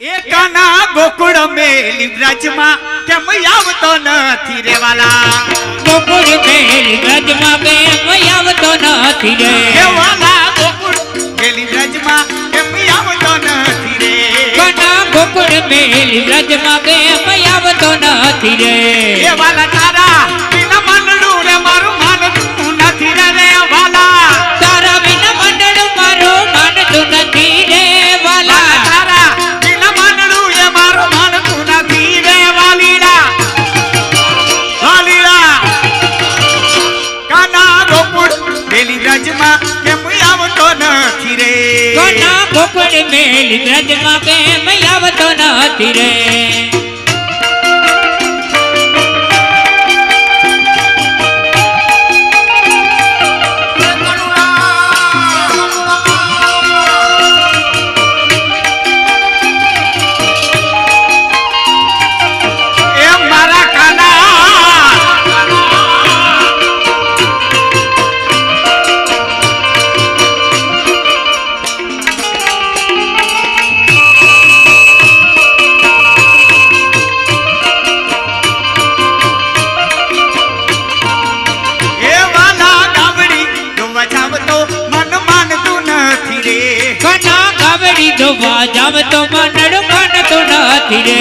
એકાના ગોકુળ મેલી વ્રજમાં કેમ આવતો નથી રેવાલા ગોકુળ મેલ વ્રજમાં કેમ આવતો નથી રે રેવાલા ગોકુળ મેલી વ્રજમાં કેમ આવતો નથી રે કના ગોકુળ મેલ વ્રજમાં કેમ આવતો નથી રે રેવાલા કેમ આવતો નથી રે? કના ગોકુળ મેલ વ્રજમાં કેમ આવતો નથી રે? જોવા જાવ તો મંડળ માનતું નથી રે.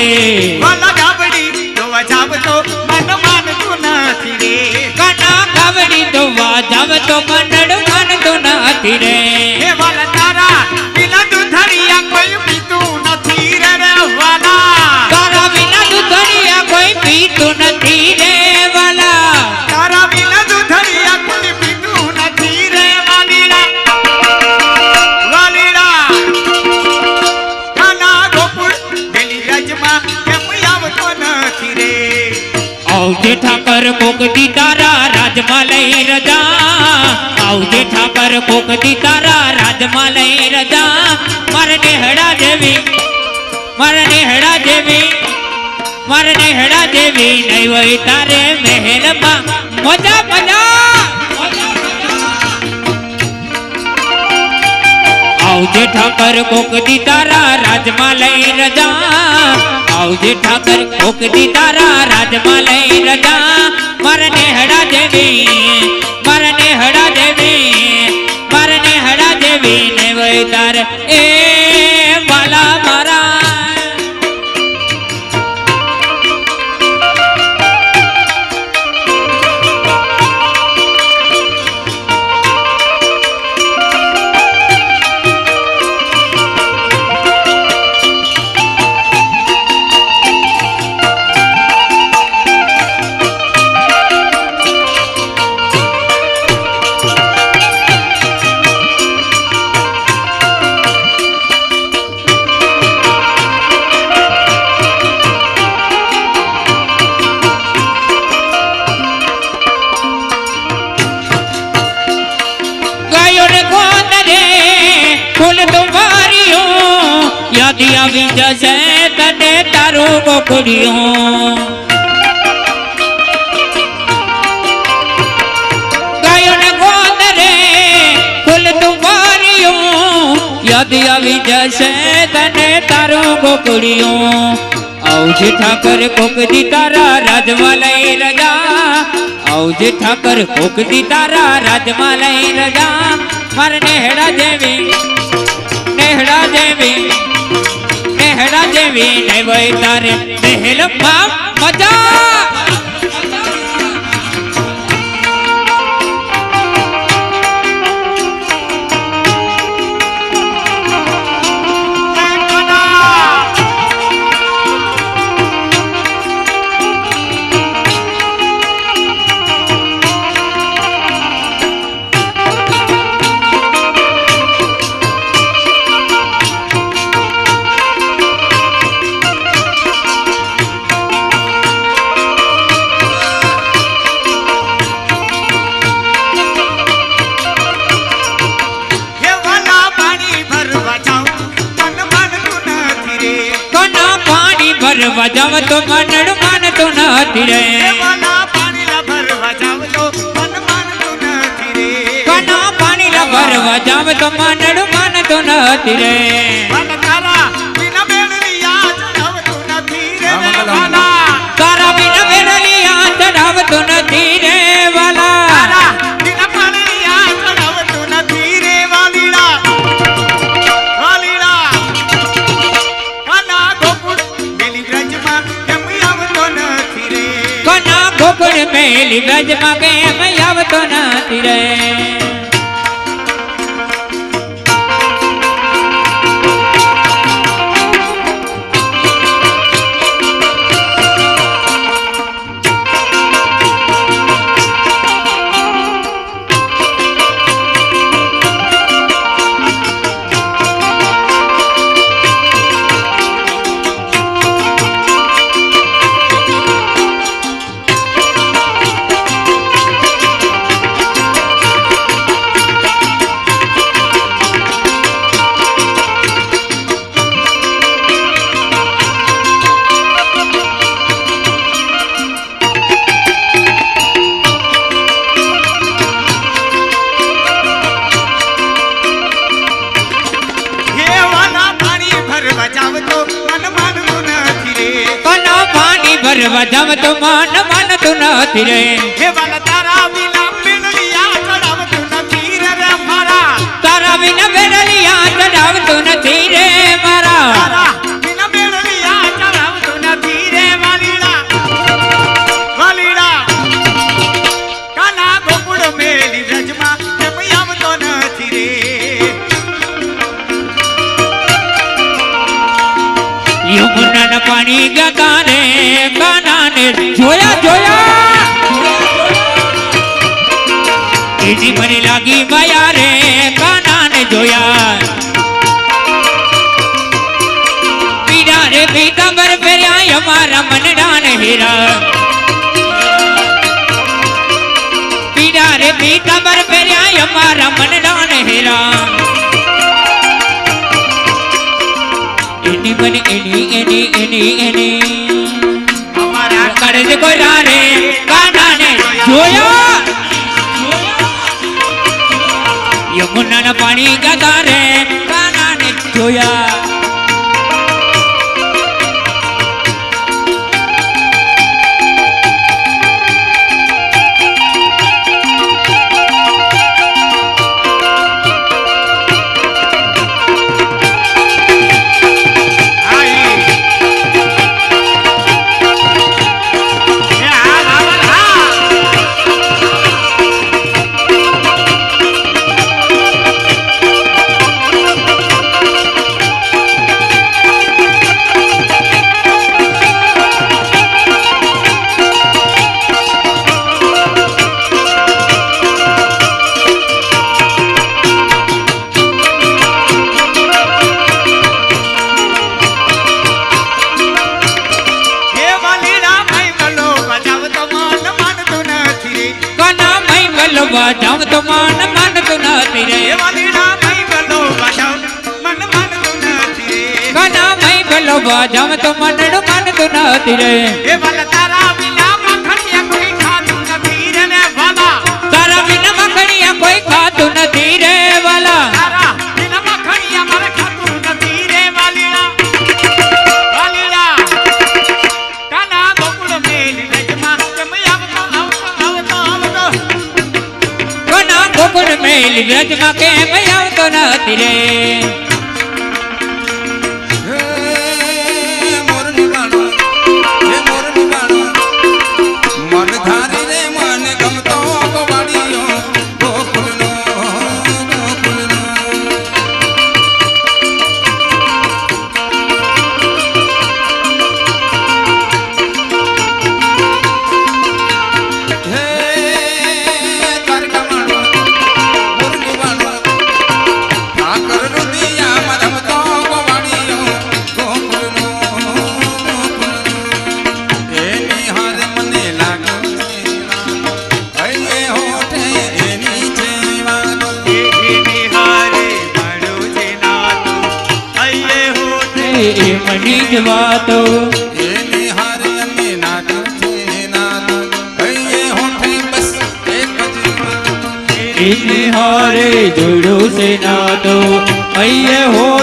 વાલા ગામડી જોવા જાવ તો મન માનતું નથી રે. કાના ગાવડી જોવા જાવ તો મંડળ માનતું નથી રે. આવજે ઠાકર કોકદી તારા રાજમાં લઈ રજા. આવજે ઠાકર કોકદી તારા રાજમાં લઈ રજા. મારે નેહડા જેવી મારે નેહડા જેવી મારે નેહડા જેવી નહીં હોય તારે મહેલમાં. મજા મજા આવજે ઠાકર કોકદી તારા રાજમાં લઈ રજા. આવજે ઠાકર કોકદી તારા રાજમાં લઈ રજા. મરને હડા દેવી મરને હડા દેવી મરને હડા દેવી ને વય તારે એ યાદ આવી જશે તને તારું તુમારીઓ યાદ આવી જશે તને તારું ગોકળિયું આવજે ઠાકર કોકદી તારા રાજમાં લઈ રજા. આવજે ઠાકર કોકદી તારા રાજમાં લઈ રજા. મારે નેહડા જેવી, નેહડા જેવી ને વય તારે મહેલમાં મજા ભરવા જાવ તો મનડ માનતું નથી રે. કાના વાલા પાણી લા ભરવા જાઉં તો મન માનતું નથી રે. કાના પાણી લા ભરવા જાવ તો મનડ માનતું નથી રે. ગુણ મેલી ગજમાં કેમ આવતો નથી રે? ભરવા જાવ તો મન માનતું નથી રે. હે વાલા તારા વિના મેળિયા ચડાવતું નથી રે રે મારા. તારા વિના બેડલિયા ચડાવતું નથી રે મારા. યમુનાના પાણી ગગા રે કાનાને જોયા જોયા. એની મને લાગી માયા રે કાનાને જોયા. પીડા રે પીતાંબર ફેર્યા, અમારા મનડાને હીરા. પીડા રે પીતાંબર ફેર્યા, અમારા મનડાને હીરા. એની મને એની એની એની એની. અમારા કડજ ગોરા રે કાનાને જોયા. યમુનાના પાણી ગગા રે કાનાને જોયા. તો મન માનતું નથી રે. ભાઈ બજાવ મન માનતું નથી રે. કાના જાવ તો મનડું માનતું નથી રે. એ વાલા તારા મેલી વ્રજમાં કેમ આવતો નથી રે? મની વાતો. હારે જોડો છે નાતો અહીંયા વાતો